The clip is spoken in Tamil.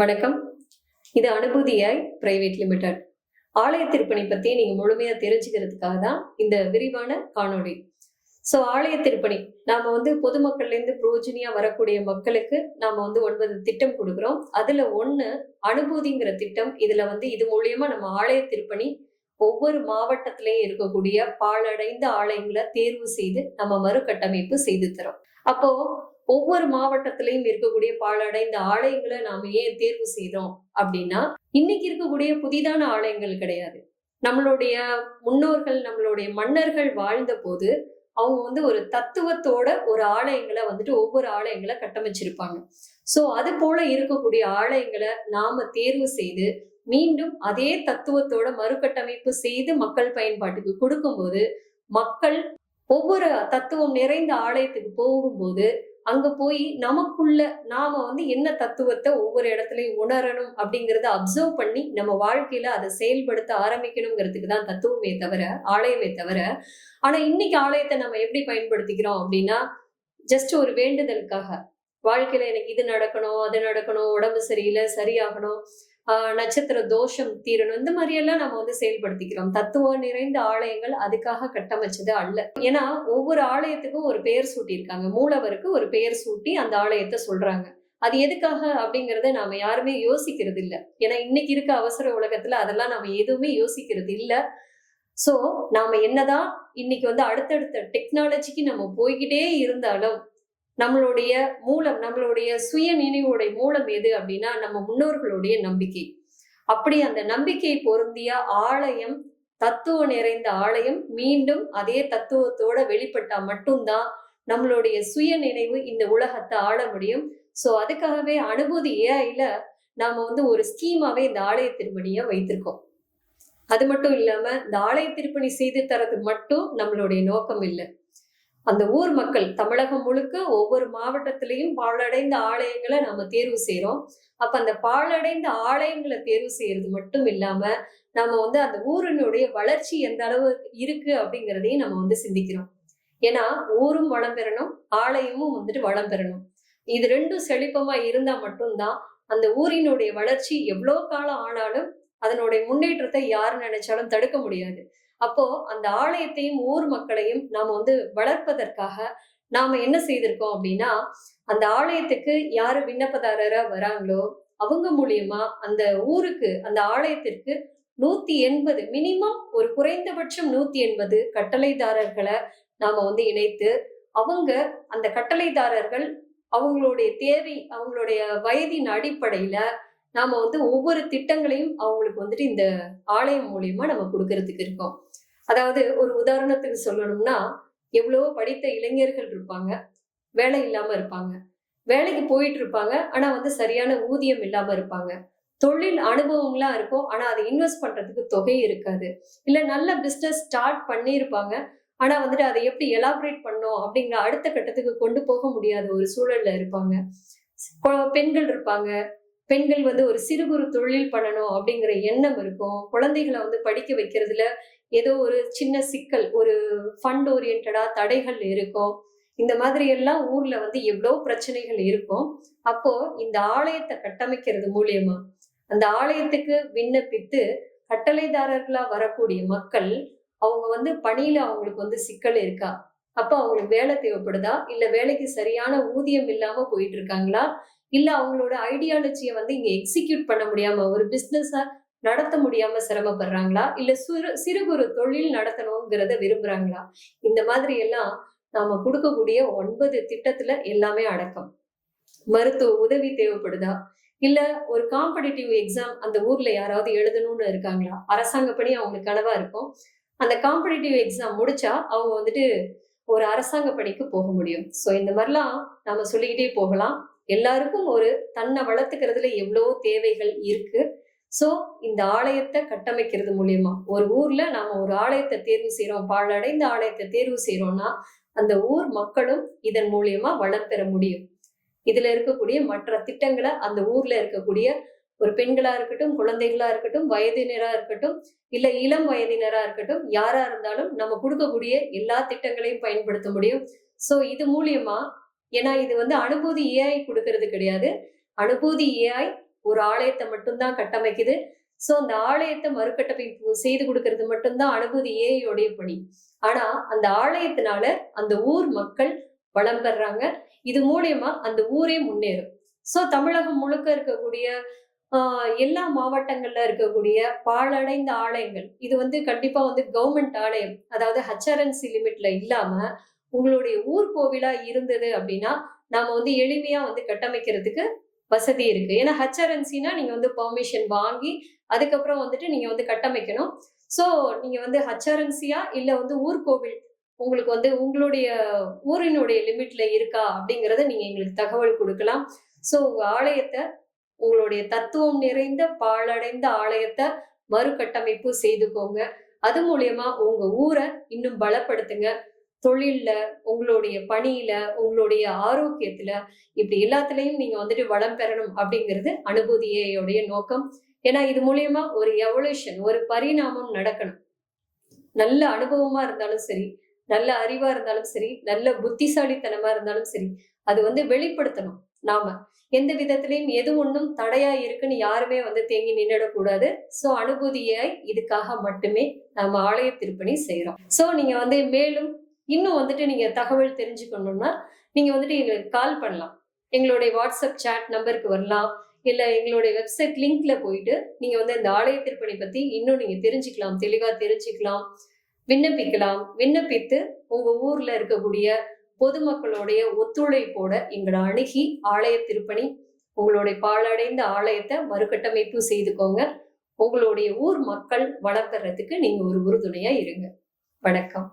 வணக்கம். இது அனுபூதியாய் பிரைவேட் லிமிடெட் ஆலய திருப்பணி பத்தி நீங்க முழுமையா தெரிஞ்சுக்கிறதுக்காக தான் இந்த விரிவான காணொளி. ஸோ ஆலய திருப்பணி. நாம வந்து பொதுமக்கள்ல இருந்து புரோஜனியா வரக்கூடிய மக்களுக்கு நாம வந்து ஒன்பது திட்டம் கொடுக்குறோம். அதுல ஒண்ணு அனுபூதிங்கிற திட்டம். இதுல வந்து இது மூலியமா நம்ம ஆலய திருப்பணி ஒவ்வொரு மாவட்டத்திலையும் இருக்கக்கூடிய பாழடைந்த ஆலயங்களை தேர்வு செய்து நம்ம மறுகட்டமைப்பு செய்து தரோம் அப்போ ஒவ்வொரு மாவட்டத்திலையும் இருக்கக்கூடிய பாழடைந்த ஆலயங்களை நாம ஏன் தேர்வு செய்தோம் அப்படின்னா இன்னைக்கு இருக்கக்கூடிய புதிதான ஆலயங்கள் கிடையாது. நம்மளுடைய முன்னோர்கள் நம்மளுடைய மன்னர்கள் வாழ்ந்த போது அவங்க வந்து ஒரு தத்துவத்தோட ஒரு ஆலயங்களை வந்துட்டு ஒவ்வொரு ஆலயங்களை கட்டமைச்சிருப்பாங்க. சோ அது போல இருக்கக்கூடிய ஆலயங்களை நாம தேர்வு செய்து மீண்டும் அதே தத்துவத்தோட மறுகட்டமைப்பு செய்து மக்கள் பயன்பாட்டுக்கு கொடுக்கும்போது மக்கள் ஒவ்வொரு தத்துவம் நிறைந்த ஆலயத்துக்கு போகும்போது அங்க போய் நமக்குள்ள நாம வந்து என்ன தத்துவத்தை ஒவ்வொரு இடத்துலையும் உணரணும் அப்படிங்கறத அப்சர்வ் பண்ணி நம்ம வாழ்க்கையில அதை செயல்படுத்த ஆரம்பிக்கணுங்கிறதுக்கு தான் தத்துவமே தவிர ஆலயமே தவிர. ஆனா இன்னைக்கு ஆலயத்தை நம்ம எப்படி பயன்படுத்திக்கிறோம் அப்படின்னா ஜஸ்ட் ஒரு வேண்டுதலுக்காக. வாழ்க்கையில எனக்கு இது நடக்கணும் அது நடக்கணும் உடம்பு சரியில்லை சரியாகணும். நட்சத்திர தோஷம் தீரணும் இந்த மாதிரியெல்லாம் நம்ம வந்து செயல்படுத்திக்கிறோம். தத்துவம் நிறைந்த ஆலயங்கள் அதுக்காக கட்டமைச்சது அல்ல. ஏன்னா ஒவ்வொரு ஆலயத்துக்கும் ஒரு பெயர் சூட்டியிருக்காங்க. மூலவருக்கு ஒரு பெயர் சூட்டி அந்த ஆலயத்தை சொல்றாங்க. அது எதுக்காக அப்படிங்கறத நாம யாருமே யோசிக்கிறது இல்லை ஏன்னா இன்னைக்கு இருக்க அவசர உலகத்துல அதெல்லாம் நாம எதுவுமே யோசிக்கிறது இல்லை. சோ நாம என்னதான் இன்னைக்கு வந்து அடுத்தடுத்த டெக்னாலஜிக்கு நம்ம போய்கிட்டே இருந்தாலும் நம்மளுடைய மூலம் நம்மளுடைய சுய நினைவுடைய மூலம் எது அப்படின்னா நம்ம முன்னோர்களுடைய நம்பிக்கை. அப்படி அந்த நம்பிக்கை பொருந்திய ஆலயம் தத்துவம் நிறைந்த ஆலயம் மீண்டும் அதே தத்துவத்தோட வெளிப்பட்டா மட்டும்தான் நம்மளுடைய சுய நினைவு இந்த உலகத்தை ஆள முடியும். ஸோ அதுக்காகவே அனுபூதி ஏஐல நாம வந்து ஒரு ஸ்கீமாவே இந்த ஆலய திருப்பணியை வைத்திருக்கோம். அது மட்டும் இல்லாம இந்த ஆலய திருப்பணி செய்து தரது மட்டும் நம்மளுடைய நோக்கம் இல்லை. அந்த ஊர் மக்கள் தமிழகம் முழுக்க ஒவ்வொரு மாவட்டத்திலையும் பாழடைந்த ஆலயங்களை நம்ம தேர்வு செய்யறோம் அப்ப அந்த பாழடைந்த ஆலயங்களை தேர்வு செய்யறது மட்டும் இல்லாம நம்ம வந்து அந்த ஊரினுடைய வளர்ச்சி எந்த அளவு இருக்கு அப்படிங்கிறதையும் நம்ம வந்து சிந்திக்கிறோம். ஏன்னா ஊரும் வளம் பெறணும் ஆலயமும் வந்துட்டு வளம் பெறணும். இது ரெண்டும் செழிப்பமா இருந்தா மட்டும்தான் அந்த ஊரினுடைய வளர்ச்சி எவ்வளோ காலம் ஆனாலும் அதனுடைய முன்னேற்றத்தை யார் நினைச்சாலும் தடுக்க முடியாது. அப்போ அந்த ஆலயத்தையும் ஊர் மக்களையும் நாம வந்து வளர்ப்பதற்காக நாம என்ன செய்திருக்கோம் அப்படின்னா அந்த ஆலயத்துக்கு யாரு விண்ணப்பதாரரா வராங்களோ அவங்க மூலியமா அந்த ஊருக்கு அந்த ஆலயத்திற்கு நூத்தி எண்பது மினிமம் ஒரு குறைந்தபட்சம் நூத்தி எண்பது கட்டளைதாரர்களை நாம வந்து இணைத்து அவங்க அந்த கட்டளைதாரர்கள் அவங்களுடைய தேவை அவங்களுடைய வயதின் அடிப்படையில நாம வந்து ஒவ்வொரு திட்டங்களையும் அவங்களுக்கு வந்துட்டு இந்த ஆலயம் மூலியமா நம்ம கொடுக்கறதுக்கு இருக்கோம். அதாவது ஒரு உதாரணத்துக்கு சொல்லணும்னா எவ்வளவோ படித்த இளைஞர்கள் இருப்பாங்க. வேலை இல்லாம இருப்பாங்க. வேலைக்கு போயிட்டு இருப்பாங்க. ஆனா வந்து சரியான ஊதியம் இல்லாம இருப்பாங்க. தொழில் அனுபவம்லாம் இருக்கும். ஆனா அதை இன்வெஸ்ட் பண்றதுக்கு தொகை இருக்காது. இல்ல நல்ல பிஸ்னஸ் ஸ்டார்ட் பண்ணியிருப்பாங்க. ஆனா வந்துட்டு அதை எப்படி எலாபரேட் பண்ணோம் அப்படிங்கிற அடுத்த கட்டத்துக்கு கொண்டு போக முடியாத ஒரு சூழல்ல இருப்பாங்க. பெண்கள் இருப்பாங்க. பெண்கள் வந்து ஒரு சிறு குறு தொழில் பண்ணணும் அப்படிங்கிற எண்ணம் இருக்கும். குழந்தைகளை வந்து படிக்க வைக்கிறதுல ஏதோ ஒரு சின்ன சிக்கல் ஒரு ஃபண்ட் ஓரியன்டா தடைகள் இருக்கும். இந்த மாதிரி எல்லாம் ஊர்ல வந்து எவ்வளோ பிரச்சனைகள் இருக்கும். அப்போ இந்த ஆலயத்தை கட்டமைக்கிறது மூலியமா அந்த ஆலயத்துக்கு விண்ணப்பித்து கட்டளைதாரர்களா வரக்கூடிய மக்கள் அவங்க வந்து பணியில அவங்களுக்கு வந்து சிக்கல் இருக்கா? அப்போ அவங்களுக்கு வேலை தேவைப்படுதா? இல்ல வேலைக்கு சரியான ஊதியம் இல்லாம போயிட்டு இருக்காங்களா? இல்ல அவங்களோட ஐடியாலஜியை வந்து இங்க எக்ஸிக்யூட் பண்ண முடியாம ஒரு பிசினஸ நடத்த முடியாம சிரமப்படுறாங்களா? இல்ல சிறு சிறு குறு தொழில் நடத்தணுங்கிறத விரும்புறாங்களா? இந்த மாதிரி எல்லாம் நாம கொடுக்கக்கூடிய ஒன்பது திட்டத்துல எல்லாமே அடக்கம். மருத்துவ உதவி தேவைப்படுதா? இல்ல ஒரு காம்படிட்டிவ் எக்ஸாம் அந்த ஊர்ல யாராவது எழுதணும்னு இருக்காங்களா? அரசாங்க பணி அவங்களுக்கு கனவா இருக்கும். அந்த காம்படிட்டிவ் எக்ஸாம் முடிச்சா அவங்க வந்துட்டு ஒரு அரசாங்க பணிக்கு போக முடியும். ஸோ இந்த மாதிரிலாம் நாம சொல்லிக்கிட்டே போகலாம். எல்லாருக்கும் ஒரு தன்னை வளர்த்துக்கிறதுல எவ்வளவோ தேவைகள் இருக்கு. ஸோ இந்த ஆலயத்தை கட்டமைக்கிறது மூலியமா ஒரு ஊர்ல நாம ஒரு ஆலயத்தை தேர்வு செய்யறோம் பாழடைந்த ஆலயத்தை தேர்வு செய்யறோம்னா அந்த ஊர் மக்களும் இதன் மூலியமா வளம் முடியும். இதுல இருக்கக்கூடிய மற்ற திட்டங்களை அந்த ஊர்ல இருக்கக்கூடிய ஒரு பெண்களா இருக்கட்டும் குழந்தைகளா இருக்கட்டும் வயதினரா இருக்கட்டும் இல்ல இளம் வயதினரா இருக்கட்டும் யாரா இருந்தாலும் நம்ம கொடுக்கக்கூடிய எல்லா திட்டங்களையும் பயன்படுத்த முடியும். சோ இது மூலியமா ஏன்னா இது வந்து அனுபூதி ஏஐ கொடுக்கறது கிடையாது. அனுபூதி ஏஐ ஒரு ஆலயத்தை மட்டும்தான் கட்டமைக்குது. சோ அந்த ஆலயத்தை மறுகட்டமைப்பு செய்து கொடுக்கறது மட்டும்தான் அனுபூதி ஏஐயோடைய பணி. ஆனா அந்த ஆலயத்தினால அந்த ஊர் மக்கள் வளம் பெறாங்க. இது மூலியமா அந்த ஊரே முன்னேறும். சோ தமிழகம் முழுக்க இருக்கக்கூடிய எல்லா மாவட்டங்கள்ல இருக்கக்கூடிய பாழடைந்த ஆலயங்கள். இது வந்து கண்டிப்பா வந்து கவர்மெண்ட் ஆலயம் அதாவது ஹச்ஆர்என்சி லிமிட்ல இல்லாம உங்களுடைய ஊர் கோவிலா இருந்தது அப்படின்னா நாம வந்து எளிமையா வந்து கட்டமைக்கிறதுக்கு வசதி இருக்கு. ஏன்னா ஹச்ஆர்என்சினா நீங்க வந்து பெர்மிஷன் வாங்கி அதுக்கப்புறம் வந்துட்டு நீங்க வந்து கட்டமைக்கணும். சோ நீங்க வந்து ஹச்ஆர்என்சியா இல்ல வந்து ஊர் கோவில் உங்களுக்கு வந்து உங்களுடைய ஊரினுடைய லிமிட்ல இருக்கா அப்படிங்கறத நீங்க எங்களுக்கு தகவல் கொடுக்கலாம். சோ உங்க ஆலயத்தை உங்களுடைய தத்துவம் நிறைந்த பாழடைந்த ஆலயத்தை மறுகட்டமைப்பு செய்துக்கோங்க. அது மூலியமா உங்க ஊரை இன்னும் பலப்படுத்துங்க. தொழில்ல உங்களுடைய பணியில உங்களுடைய ஆரோக்கியத்துல இப்படி எல்லாத்துலயும் நீங்க வந்துட்டு வளம் பெறணும் அப்படிங்கிறது அனுபூதியோடைய நோக்கம். ஏன்னா இது மூலியமா ஒரு எவல்யூஷன் ஒரு பரிணாமம் நடக்கணும். நல்ல அனுபவமா இருந்தாலும் சரி நல்ல அறிவா இருந்தாலும் சரி நல்ல புத்திசாலித்தனமா இருந்தாலும் சரி அது வந்து வெளிப்படுத்தணும் நாம. எந்த விதத்திலையும் எது ஒண்ணும் தடையா இருக்குன்னு யாருமே வந்து தேங்கி நின்றுடக்கூடாது சோ அனுபூதியாய் இதுக்காக மட்டுமே நாம ஆலய திருப்பணி செய்யறோம் சோ நீங்க வந்து மேலும் இன்னும் வந்துட்டு நீங்க தகவல் தெரிஞ்சுக்கணும்னா நீங்க வந்துட்டு எங்களுக்கு கால் பண்ணலாம். எங்களுடைய வாட்ஸ்அப் சாட் நம்பருக்கு வரலாம். இல்ல எங்களுடைய வெப்சைட் லிங்க்ல போயிட்டு நீங்க வந்து இந்த ஆலய திருப்பணி பத்தி இன்னும் நீங்க தெரிஞ்சுக்கலாம் தெளிவா தெரிஞ்சுக்கலாம் விண்ணப்பிக்கலாம். விண்ணப்பித்து உங்க ஊர்ல இருக்கக்கூடிய பொதுமக்களுடைய ஒத்துழைப்போட எங்களை அணுகி ஆலய திருப்பணி உங்களுடைய பாழடைந்த ஆலயத்தை மறுகட்டமைப்பு செய்துக்கோங்க. உங்களுடைய ஊர் மக்கள் வளர்த்துறதுக்கு நீங்க ஒரு உறுதுணையா இருங்க. வணக்கம்.